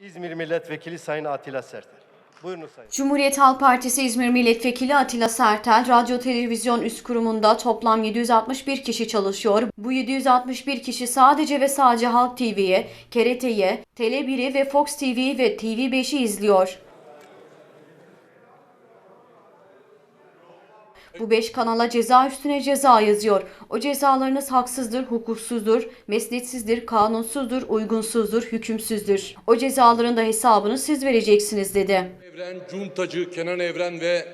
İzmir Milletvekili Sayın Atilla Serter. Buyurunuz Sayın. Cumhuriyet Halk Partisi İzmir Milletvekili Atilla Sertel, Radyo Televizyon Üst Kurumu'nda toplam 761 kişi çalışıyor. Bu 761 kişi sadece ve sadece Halk TV'ye, KRT'ye, Tele1'i ve Fox TV ve TV5'i izliyor. Bu beş kanala ceza üstüne ceza yazıyor. O cezalarınız haksızdır, hukuksuzdur, mesnetsizdir, kanunsuzdur, uygunsuzdur, hükümsüzdür. O cezaların da hesabını siz vereceksiniz dedi. Evren, Cuntacı, Kenan Evren ve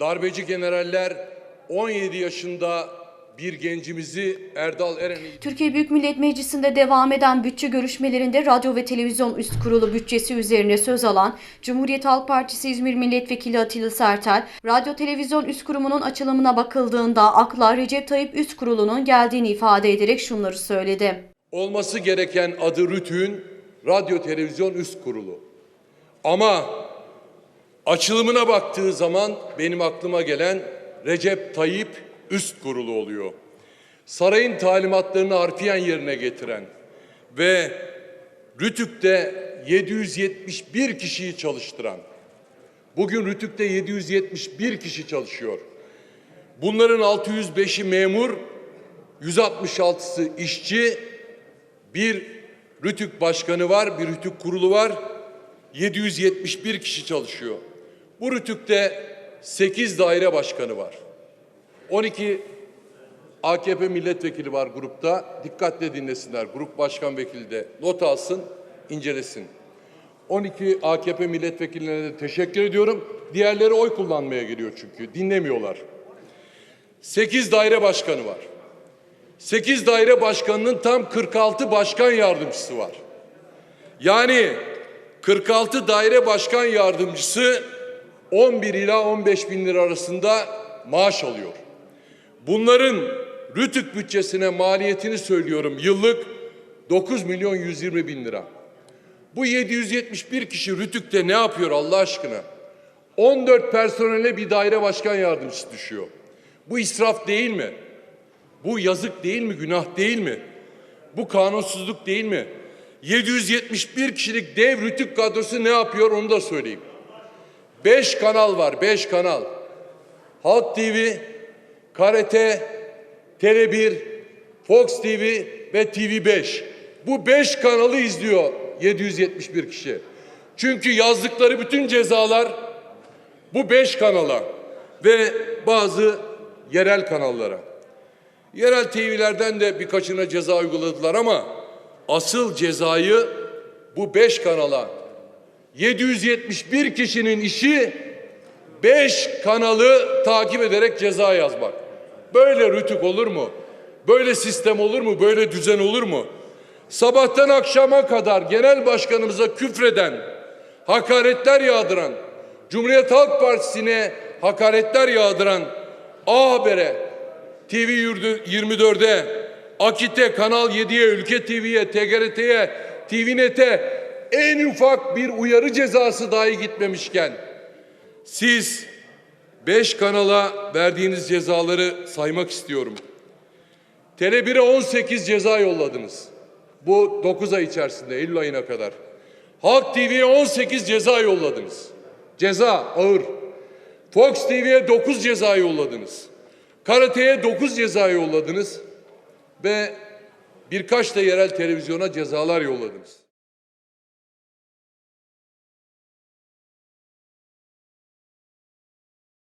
darbeci generaller 17 yaşında bir gencimizi Erdal Eren'i Türkiye Büyük Millet Meclisi'nde devam eden bütçe görüşmelerinde radyo ve televizyon üst kurulu bütçesi üzerine söz alan Cumhuriyet Halk Partisi İzmir Milletvekili Atilla Sertel, radyo televizyon üst kurumunun açılımına bakıldığında akla Recep Tayyip Üst Kurulu'nun geldiğini ifade ederek şunları söyledi. olması gereken adı RTÜK'ün Radyo Televizyon Üst Kurulu. Ama açılımına baktığı zaman benim aklıma gelen Recep Tayyip Üst Kurulu oluyor. Sarayın talimatlarını harfiyen yerine getiren ve Rütük'te 771 kişiyi çalıştıran, bugün Rütük'te 771 kişi çalışıyor. Bunların 605'i memur, 166'sı işçi, bir Rütük başkanı var, bir Rütük kurulu var. 771 kişi çalışıyor. Bu Rütük'te 8 daire başkanı var. 12 AKP milletvekili var grupta. Dikkatle dinlesinler. Grup başkan vekili de not alsın, incelesin. 12 AKP milletvekillerine de teşekkür ediyorum. Diğerleri oy kullanmaya geliyor çünkü. Dinlemiyorlar. 8 daire başkanı var. 8 daire başkanının tam 46 başkan yardımcısı var. Yani 46 daire başkan yardımcısı 11 ila 15 bin lira arasında maaş alıyor. Bunların Rütük bütçesine maliyetini söylüyorum yıllık 9 milyon 120 bin lira. Bu 771 kişi Rütük'te ne yapıyor Allah aşkına? 14 personele bir daire başkan yardımcısı düşüyor. Bu israf değil mi? Bu yazık değil mi? Günah değil mi? Bu kanunsuzluk değil mi? 771 kişilik dev rütük kadrosu ne yapıyor onu da söyleyeyim. 5 kanal var, 5 kanal. Halk TV, KRT, Tele1, Fox TV ve TV5. Bu 5 kanalı izliyor 771 kişi. Çünkü yazdıkları bütün cezalar bu 5 kanala ve bazı yerel kanallara. Yerel TV'lerden de birkaçına ceza uyguladılar ama asıl cezayı bu beş kanala 771 kişinin işi beş kanalı takip ederek ceza yazmak. Böyle rütük olur mu? Böyle sistem olur mu? Böyle düzen olur mu? Sabahtan akşama kadar genel başkanımıza küfreden, hakaretler yağdıran, Cumhuriyet Halk Partisi'ne hakaretler yağdıran A Haber'e, TV 24'e, Akit'e, Kanal 7'ye, Ülke TV'ye, TGRT'ye, TVNet'e en ufak bir uyarı cezası dahi gitmemişken siz beş kanala verdiğiniz cezaları saymak istiyorum. Tele1'e 18 ceza yolladınız. Bu 9 ay içerisinde Eylül ayına kadar. Halk TV'ye 18 ceza yolladınız. Ceza ağır. Fox TV'ye 9 ceza yolladınız. Karate'ye 9 ceza yolladınız ve birkaç da yerel televizyona cezalar yolladınız.